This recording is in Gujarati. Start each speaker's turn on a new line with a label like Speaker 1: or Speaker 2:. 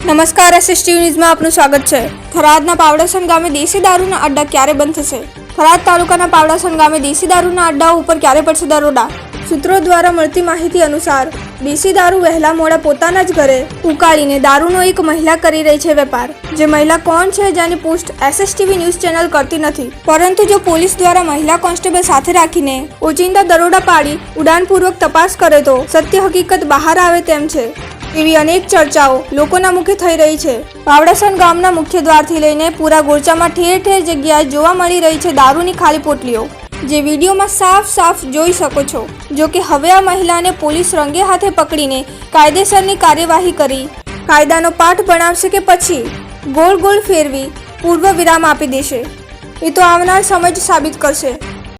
Speaker 1: નમસ્કાર એસએસટી ન્યૂઝમાં આપનું સ્વાગત છે. થરાદના પાવડાસણ ગામે દેશી દારૂના અડ્ડા ક્યારે બંધ થશે? થરાદ તાલુકાના પાવડાસણ ગામે દેશી દારૂના અડ્ડાઓ ઉપર ક્યારે પડશે દરોડા? સૂત્રો દ્વારા મળતી માહિતી અનુસાર, દેશી દારૂ વહેલા મોડા પોતાના જ ઘરે ઉકાળીને દારૂનો એક મહિલા કરી રહી છે વેપાર. જે મહિલા કોણ છે જેની પુષ્ટ એસએસટીવી ન્યૂઝ ચેનલ કરતી નથી? પરંતુ જો પોલીસ દ્વારા મહિલા કોન્સ્ટેબલ સાથે રાખીને ઓચિંતા દરોડા પાડી ઉડાનપૂર્વક તપાસ કરે તો સત્ય હકીકત બહાર આવે તેમ છે. એવી અનેક ચર્ચાઓ લોકોના મુખે થઈ રહી છે. પાવડાસણ ગામના મુખ્ય દ્વારથી લઈને પૂરા ગોરચામાં ઠેર ઠેર જગ્યાએ જોવા મળી રહી છે દારૂની ખાલી પોટલીઓ. જે વિડીયોમાં સાફ સાફ જોઈ શકો છો, જો કે હવે આ મહિલાને પોલીસ રંગે હાથે પકડીને કાયદેસરની કાર્યવાહી કરી. કાયદાનો પાઠ ભણાવશે કે પછી? ગોળ ગોળ ફેરવી પૂર્વ વિરામ આપી દેશે. એ તો આવનાર સમય જ સાબિત કરશે.